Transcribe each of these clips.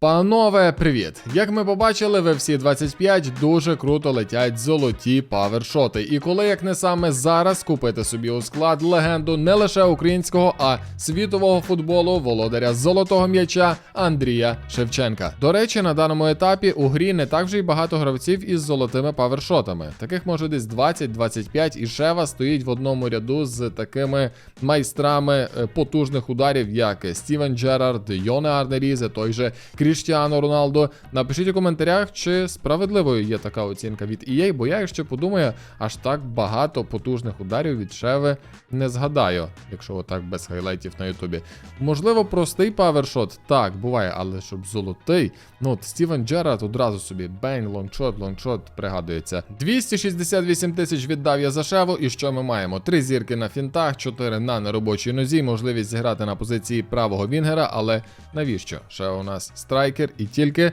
Панове, привіт! Як ми побачили, в FC 25 дуже круто летять золоті павершоти. І коли як не саме зараз купити собі у склад легенду не лише українського, а світового футболу володаря золотого м'яча Андрія Шевченка. До речі, на даному етапі у грі не так вже й багато гравців із золотими павершотами. Таких може десь 20-25, і Шева стоїть в одному ряду з такими майстрами е, потужних ударів, як Стівен Джерард, Йоне Арнерізе, той же Кріштіано Роналдо. Напишіть у коментарях, чи справедливою є така оцінка від EA, бо я, якщо подумаю, аж так багато потужних ударів від Шеви не згадаю, якщо отак без хайлайтів на Ютубі. Можливо, простий павершот, так, буває, але щоб золотий. Ну, от Стівен Джерард одразу собі бень, лонгшот, лонгшот пригадується. 268 тисяч віддав я за Шеву, і що ми маємо? Три зірки на фінтах, чотири на неробочій нозі, можливість зіграти на позиції правого Вінгера, але навіщо? Шева у нас страйкер і тільки.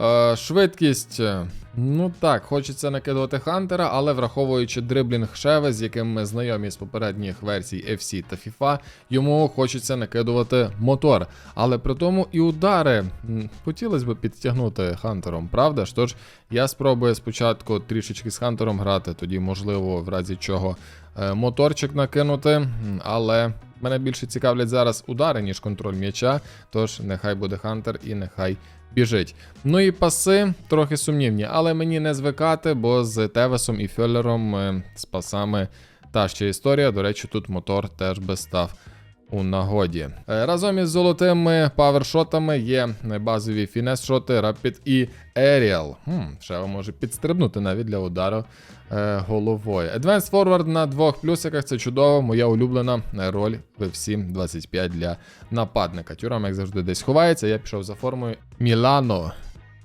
Е, швидкість. е, Ну так, хочеться накидувати Хантера, але враховуючи дриблінг Шеве, з яким ми знайомі з попередніх версій FC та FIFA, йому хочеться накидувати мотор. Але при тому і удари хотілося б підтягнути Хантером, правда ж? Я спробую спочатку трішечки з Хантером грати, тоді, можливо, в разі чого е, моторчик накинути, але. Мене більше цікавлять зараз удари, ніж контроль м'яча, тож нехай буде Хантер і нехай біжить. Ну і паси трохи сумнівні, але мені не звикати, бо з Тевесом і Фьоллером е, з пасами та ще історія. До речі, тут мотор теж би став у нагоді. Е, Разом із золотими павершотами є базові фінес-шоти, Rapid і. Хм, ще може підстрибнути навіть для удару е, головою. Advanced Forward на двох плюсиках це чудово, моя улюблена роль в FC 25 для нападника. Тюрам, як завжди, десь ховається. Я пішов за формою Мілано.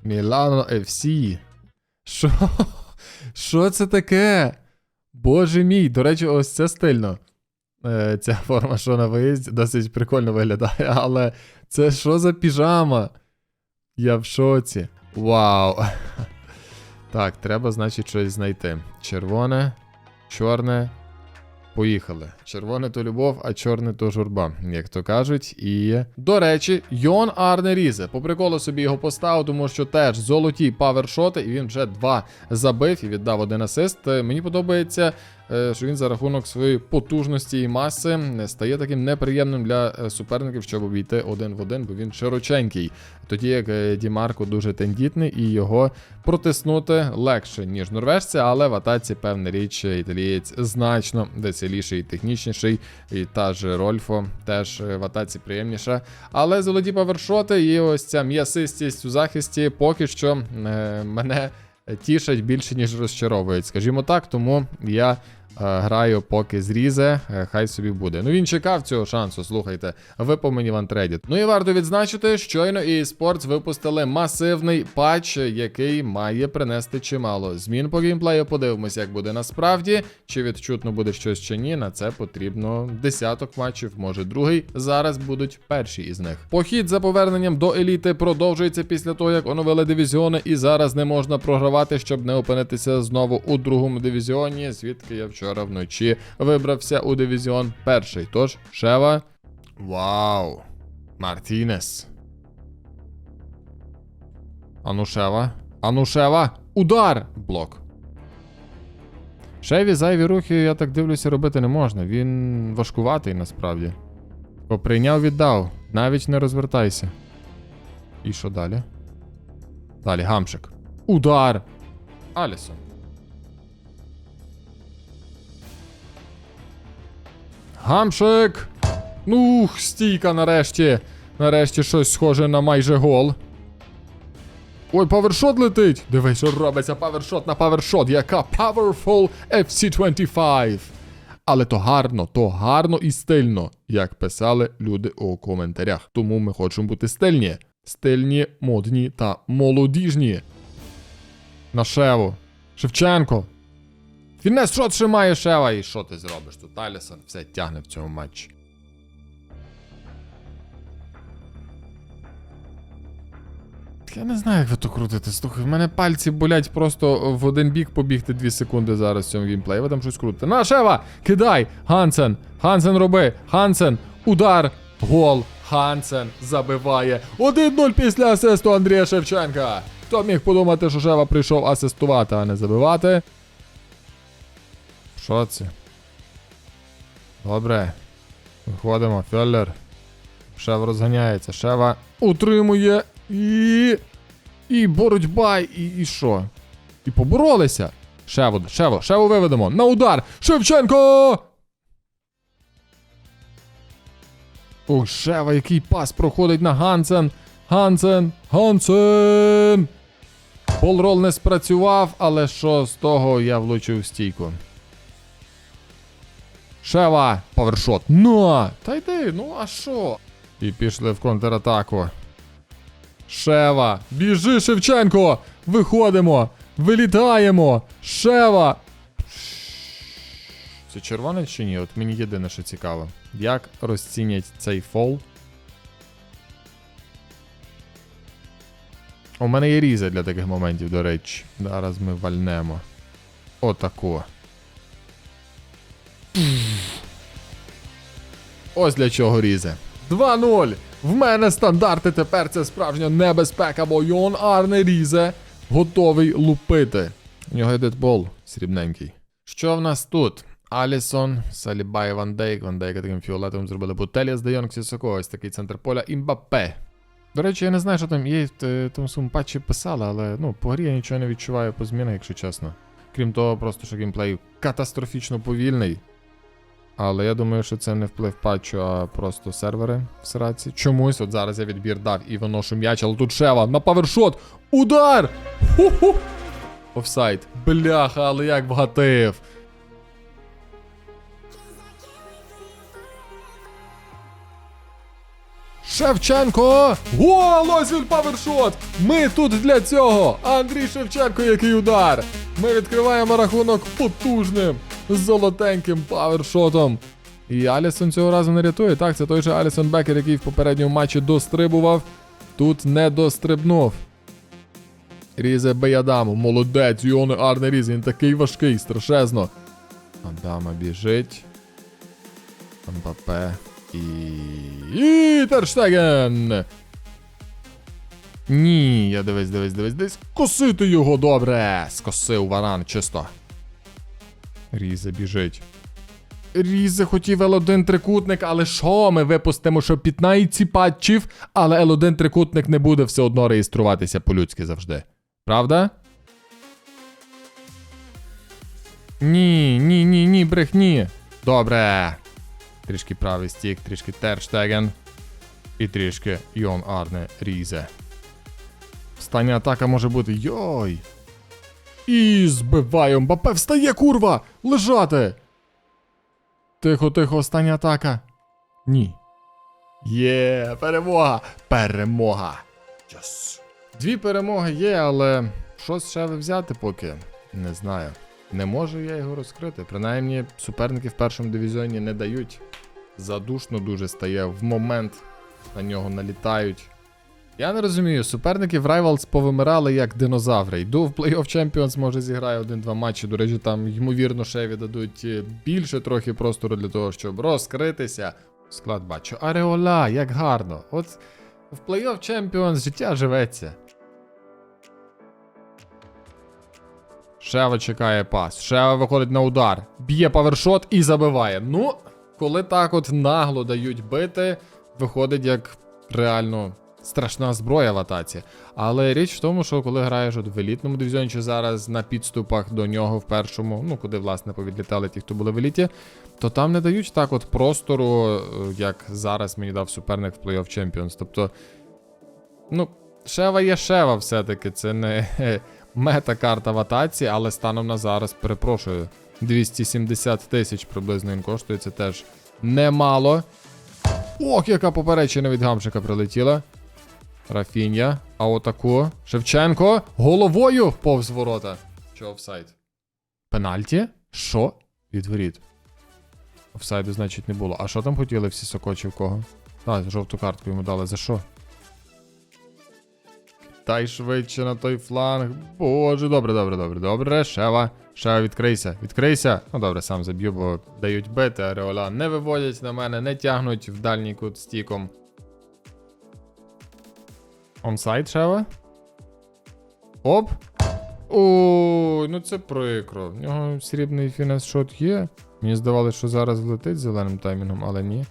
Мілано FC. Що? Що це таке? Боже мій, до речі, ось це стильно. Е, ця форма, що на виїзді, досить прикольно виглядає, але це що за піжама? Я в шоці. Вау. Так, треба, значить, щось знайти. Червоне, чорне. Поїхали. Червоне то любов, а чорне то журба, як то кажуть. І. До речі, Йон Арне Різе. По приколу собі його поставив, тому що теж золоті павершоти, і він вже два забив і віддав один асист. Е, Мені подобається, що він за рахунок своєї потужності і маси е, стає таким неприємним для е, суперників, щоб обійти один в один, бо він широченький. Тоді як е, Дімарко дуже тендітний, і його протиснути легше, ніж норвежця, але в атаці, певна річ, італієць значно веселіший і технічніший. І та ж Рольфо теж е, в атаці приємніша. Але золоті павершоти і ось ця м'ясистість у захисті поки що е, мене тішать більше, ніж розчаровують. Скажімо так, тому я. Е, Граю поки зрізе, е, хай собі буде. Ну він чекав цього шансу, слухайте. Випав мені в антреді. Ну і варто відзначити, щойно і Sports випустили масивний патч, який має принести чимало змін по геймплею. Подивимося, як буде насправді. Чи відчутно буде щось чи ні. На це потрібно десяток матчів, може другий. Зараз будуть перші із них. Похід за поверненням до еліти продовжується після того, як оновили дивізіони, і зараз не можна програвати, щоб не опинитися знову у другому дивізіоні, звідки я вчора вночі вибрався у дивізіон перший. Тож, Шева. Вау! Мартінес. Анушева. Анушева. Удар! Блок. Шеві зайві рухи, я так дивлюся, робити не можна. Він важкуватий насправді. Поприйняв, віддав. Навіть не розвертайся. І що далі? Далі гамшик. Удар! Алісон. Гамшик! Ну, стійка нарешті. Нарешті щось схоже на майже гол. Ой, павершот летить! Дивись, що робиться павершот на павершот. Яка Powerful FC25. Але то гарно, то гарно і стильно, як писали люди у коментарях. Тому ми хочемо бути стильні. Стильні, модні та молодіжні. На Шеву. Шевченко. Фінес що тримає Шева. І що ти зробиш тут? Алісон все тягне в цьому матчі. Я не знаю, як ви то крутите. Слухай, в мене пальці болять просто в один бік побігти 2 секунди зараз в цьому геймплеї. Ви там щось крутите. На, Шева! Кидай! Гансен! Гансен роби! Гансен! Удар! Гол! Хансен забиває 1-0 після асисту Андрія Шевченка. Хто міг подумати, що Шева прийшов асистувати, а не забивати? Що це? Добре. Виходимо, Фьоллер. Шева розганяється. Шева утримує і. І боротьба, і, і що? І поборолися. Шеву, Шеву, Шеву виведемо. На удар! Шевченко! Ох, Шева, який пас проходить на Гансен. Гансен! Гансен! Полрол не спрацював, але що з того я влучив в стійку. Шева! Повершот. На! Та йди, ну а що? І пішли в контратаку. Шева! Біжи, Шевченко! Виходимо! Вилітаємо! Шева! Це червоне чи ні? От мені єдине, що цікаво. Як розцінять цей фол? У мене є різа для таких моментів, до речі. Зараз ми вальнемо. Отако. Ось для чого різе. 2-0. В мене стандарти тепер це справжня небезпека, бо Йон Арне різе. Готовий лупити. У нього є дедбол срібненький. Що в нас тут? Алісон, Салібай, Ван Дейк. Ван Дейка таким фіолетовим зробили Бутелія з Дейонг Сісоко. Ось такий центр поля. Імбапе. До речі, я не знаю, що там є в е, тому своєму патчі писали, але ну, по грі я нічого не відчуваю по змінах, якщо чесно. Крім того, просто що геймплей катастрофічно повільний. Але я думаю, що це не вплив патчу, а просто сервери в сраці. Чомусь, от зараз я відбір дав і виношу м'яч, але тут Шева на павершот. Удар! Ху-ху! Офсайд. Бляха, але як вгатив. Шевченко! Гол! Ось павершот! Ми тут для цього! Андрій Шевченко, який удар! Ми відкриваємо рахунок потужним золотеньким павершотом. І Алісон цього разу не рятує. Так, це той же Алісон Бекер, який в попередньому матчі дострибував. Тут не дострибнув. Різе Беядаму, молодець, Йони Арне Різ, він такий важкий, страшезно. Адама біжить. Мбапе. І. І Терштеген! Ні, я дивись, дивись, дивись, дивись. Косити його добре! Скосив варан, чисто. Різе біжить. Різе хотів L1 трикутник, але що ми випустимо, що 15 патчів, але L1 трикутник не буде все одно реєструватися по-людськи завжди. Правда? Ні, ні, ні, ні, брехні. Добре. Трішки правий стік, трішки Терштеген. І трішки Йон Арне Різе. Остання атака може бути. Йой. І збиває Мбапе. Встає, курва! Лежати! Тихо, тихо, остання атака. Ні. Є, перемога! Перемога! Yes. Дві перемоги є, але щось ще взяти поки. Не знаю. Не можу я його розкрити. Принаймні, суперники в першому дивізіоні не дають. Задушно дуже стає в момент на нього налітають. Я не розумію, суперники в Rivals повимирали як динозаври. Йду в Playoff Champions, може зіграю один-два матчі. До речі, там ймовірно ще віддадуть е, більше трохи простору для того, щоб розкритися. Склад бачу. Ареола, як гарно. От в Playoff Champions життя живеться. Шева чекає пас. Шева виходить на удар. Б'є павершот і забиває. Ну, коли так от нагло дають бити, виходить як реально страшна зброя в атаці. Але річ в тому, що коли граєш от в елітному дивізіоні чи зараз на підступах до нього в першому, ну куди власне повідлітали ті, хто були в еліті, то там не дають так от простору, е, як зараз мені дав суперник в Playoff Champions. Тобто, ну, Шева є Шева все-таки, це не е, мета-карта в атаці, але станом на зараз, перепрошую, 270 тисяч приблизно він коштує, це теж немало. Ох, яка поперечина від гамчика прилетіла. Рафіння. А отаку. Шевченко. Головою повз ворота. Що офсайд? Пенальті? Що? Відворіт. Офсайду, значить, не було. А що там хотіли всі сокочі в кого? А, жовту картку йому дали. За що? Дай швидше на той фланг. Боже, добре, добре, добре, добре. Шева. Шева, відкрийся, відкрийся. Ну добре, сам заб'ю, бо дають бити, Ареола не виводять на мене, не тягнуть в дальній кут стіком. Онсайд Шева. Оп. Ой, ну це прикро. В нього срібний фінес-шот є. Мені здавалося, що зараз влетить зеленим таймінгом, але ні.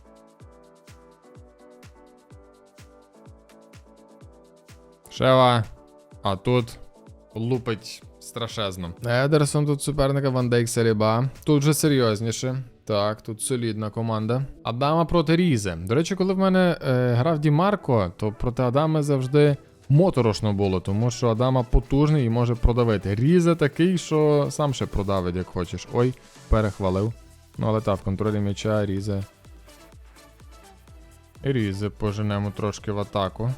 Шева. А тут лупить страшезно. Едерсон тут суперника Ван Дейк Саліба. Тут вже серйозніше. Так, тут солідна команда. Адама проти Різе. До речі, коли в мене е, грав Ді Марко, то проти Адами завжди моторошно було, тому що Адама потужний і може продавити. Різе такий, що сам ще продавить, як хочеш. Ой, перехвалив. Ну, але так, в контролі м'яча Різе. Різе поженемо трошки в атаку.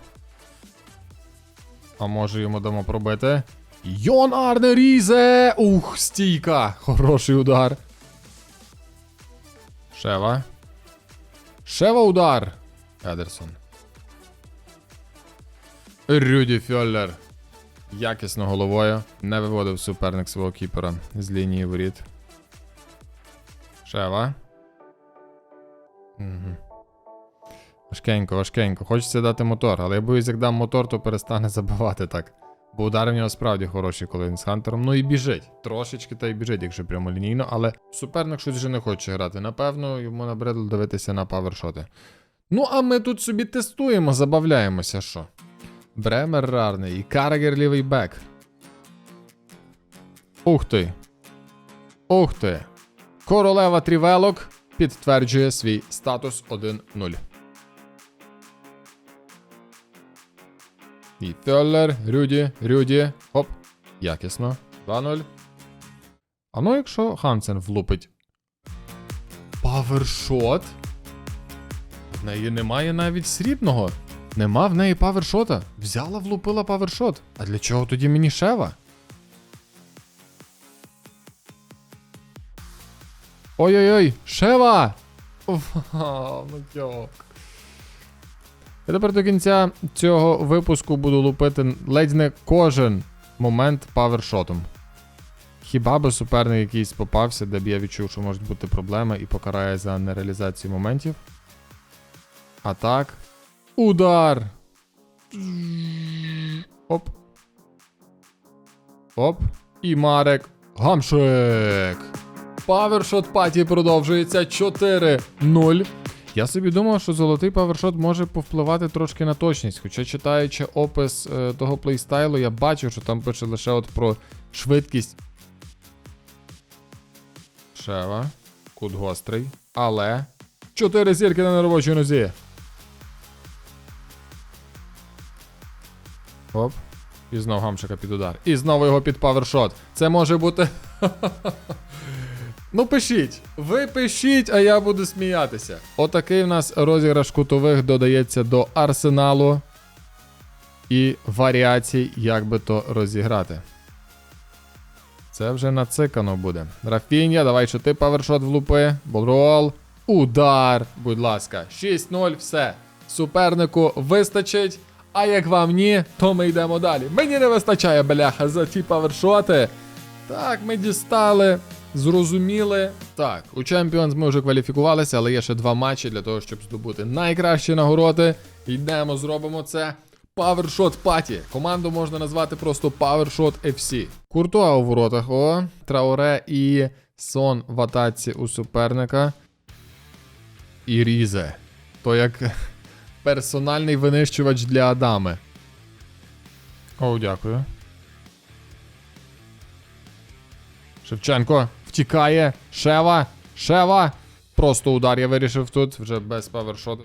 А може йому дамо пробити? Йон Арне Різе! Ух, стійка! Хороший удар. Шева. Шева удар. Едерсон. Рюді Фьоллер. Якісно головою. Не виводив суперник свого кіпера з лінії воріт. Шева. Угу. Важкенько, важкенько. Хочеться дати мотор, але я боюсь, як дам мотор, то перестане забивати так. Бо удари в нього справді хороші, коли він з Хантером. Ну і біжить. Трошечки та й біжить, якщо прямолінійно, але суперник щось вже не хоче грати. Напевно, йому набридло дивитися на павершоти. Ну, а ми тут собі тестуємо, забавляємося, що. Бремер рарний і Карагер лівий бек. Ух ти. Ух ти. Королева Трівелок підтверджує свій статус 1-0. І Фьоллер, Рюді, Рюді. Хоп. Якісно. 2-0. А ну, якщо Хансен влупить. Павершот? В неї немає навіть срібного. Нема в неї павершота. Взяла, влупила павершот. А для чого тоді мені шева? Ой-ой-ой, шева! Вау, ну йок. Я тепер до кінця цього випуску буду лупити ледь не кожен момент павершотом. Хіба би суперник якийсь попався, де б я відчув, що можуть бути проблеми і покарає за нереалізацію моментів. А так. Удар! Оп. Оп. І Марек Гамшик. Павершот паті продовжується 4-0. Я собі думав, що золотий павершот може повпливати трошки на точність. Хоча читаючи опис е, того плейстайлу, я бачив, що там пише лише от про швидкість. Шева. Кут гострий. Але. Чотири зірки на неробочій нозі. Оп. І знов гамшика під удар. І знову його під павершот. Це може бути. Ну пишіть, ви пишіть, а я буду сміятися. Отакий в нас розіграш кутових додається до арсеналу і варіацій, як би то розіграти. Це вже нацикано буде. Рафіння, давай що ти павершот влупи. Болрол. Удар. Будь ласка. 6-0, все. Супернику вистачить. А як вам ні, то ми йдемо далі. Мені не вистачає, бляха, за ті павершоти. Так, ми дістали. Зрозуміли. Так, у Champions ми вже кваліфікувалися, але є ще два матчі для того, щоб здобути найкращі нагороди. Йдемо, зробимо це. Powershot Party. Команду можна назвати просто Powershot FC. Куртуа у воротах. О, Трауре і Сон в атаці у суперника. І Різе. То як персональний винищувач для Адами. О, дякую. Шевченко втікає. Шева. Шева. Просто удар я вирішив тут, вже без павершоту.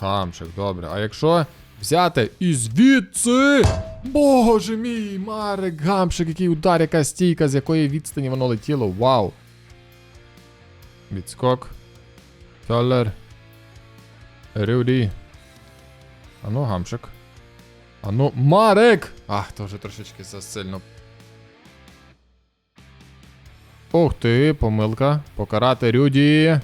Гамшик, добре. А якщо взяти і звідси. Боже мій, Марик, гамшик, який удар, яка стійка, з якої відстані воно летіло. Вау. Відскок. Феллер. Рюді. Ану, гамшик. Ану, Марик! Ах, то вже трошечки засильно Ух ти, помилка. Покарати Рюді.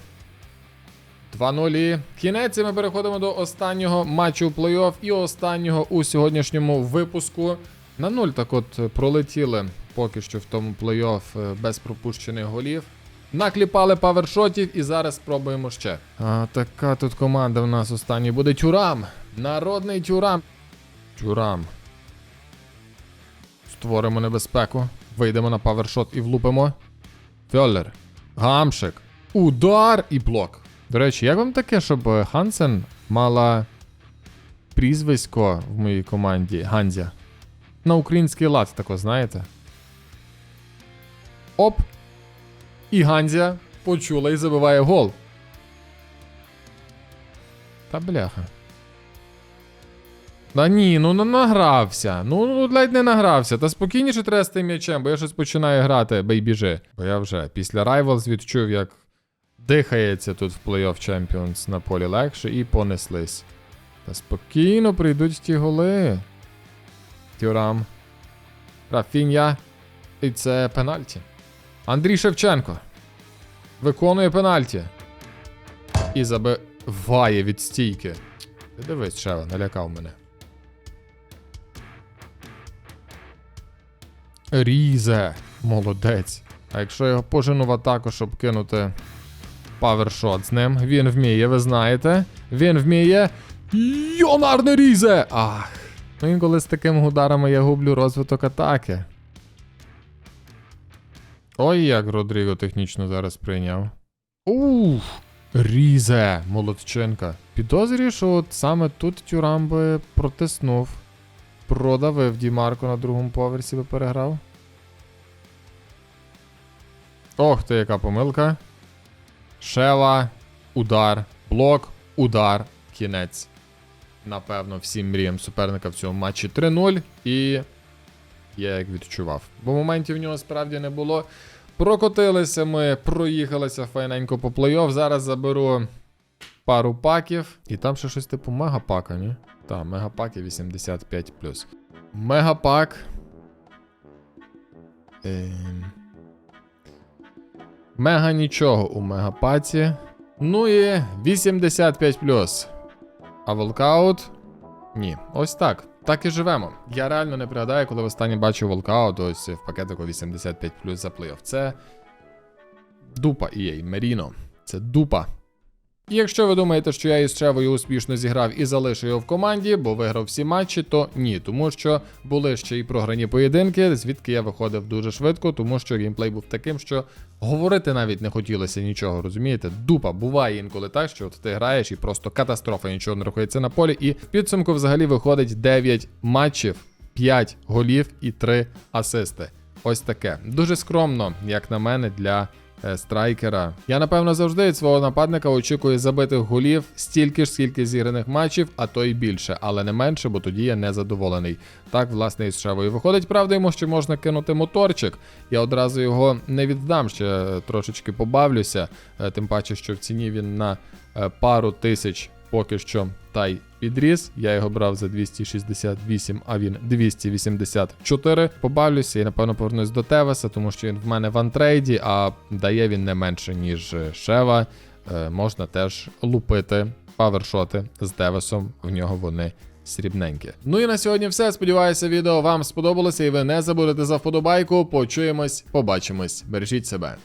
2-0. Кінець і ми переходимо до останнього матчу плей-офф і останнього у сьогоднішньому випуску. На 0 так от пролетіли поки що в тому плей-офф е, без пропущених голів. Накліпали павершотів і зараз спробуємо ще. А така тут команда в нас останній буде Тюрам. Народний тюрам. Тюрам. Створимо небезпеку. Вийдемо на павершот і влупимо. Фьоллер. Гамшик. Удар і блок. До речі, як вам таке, щоб е, Хансен мала прізвисько в моїй команді Ганзя? На український лад тако, знаєте? Оп. І Ганзя почула і забиває гол. Та бляха. Та ні, ну не награвся. Ну, ну ледь не награвся. Та спокійніше треба з тим м'ячем, бо я щось починаю грати, бей біжи. Бо я вже після Rivals відчув, як дихається тут в Play-off Champions на полі легше і понеслись. Та спокійно прийдуть ті голи. Тюрам. Рафінья. І це пенальті. Андрій Шевченко. Виконує пенальті. І забиває від стійки. Ти дивись, Шева, налякав мене. Різе. Молодець. А якщо його пожену в атаку, щоб кинути павершот з ним, він вміє, ви знаєте. Він вміє. Йонарне різе! Ах. Ну інколи з такими ударами я гублю розвиток атаки. Ой, як Родріго технічно зараз прийняв. Ух, різе, молодчинка. Підозрюю, що от саме тут Тюрам би протиснув. Продавив Дімарко на другому поверсі би переграв. Ох ти, яка помилка. Шева, удар, блок, удар, кінець. Напевно, всім мріям суперника в цьому матчі 3-0. І я як відчував. Бо моментів в нього справді не було. Прокотилися ми, проїхалися файненько по плей-офф. Зараз заберу пару паків. І там ще щось типу мегапака, ні? Так, мегапаки 85. Мегапак. Ем... Мега нічого у мегапаці. Ну і 85 А волкаут? Ні. Ось так. Так і живемо. Я реально не пригадаю, коли востаннє бачив волкаут ось в пакетику 85 за плей-офф. Це дупа EA, Меріно. Це дупа. Якщо ви думаєте, що я із Шевою успішно зіграв і залишив його в команді, бо виграв всі матчі, то ні, тому що були ще й програні поєдинки, звідки я виходив дуже швидко, тому що геймплей був таким, що говорити навіть не хотілося нічого, розумієте? Дупа буває інколи так, що от ти граєш і просто катастрофа, нічого не рахується на полі. І підсумку взагалі виходить 9 матчів, 5 голів і 3 асисти. Ось таке. Дуже скромно, як на мене, для страйкера. Я напевно завжди від свого нападника очікую забитих голів стільки ж, скільки зіграних матчів, а то й більше, але не менше, бо тоді я не задоволений. Так, власне, із Шевою виходить. Правда, йому ще можна кинути моторчик. Я одразу його не віддам, ще е, трошечки побавлюся. е, Тим паче, що в ціні він на е, пару тисяч поки що та й підріс. Я його брав за 268, а він 284. Побавлюся і напевно повернусь до Тевеса, тому що він в мене в антрейді, а дає він не менше, ніж е, Шева. Е, можна теж лупити павершоти з Тевесом. В нього вони. Срібненькі. Ну і на сьогодні все. Сподіваюся, відео вам сподобалося, і ви не забудете за вподобайку. Почуємось, побачимось. Бережіть себе.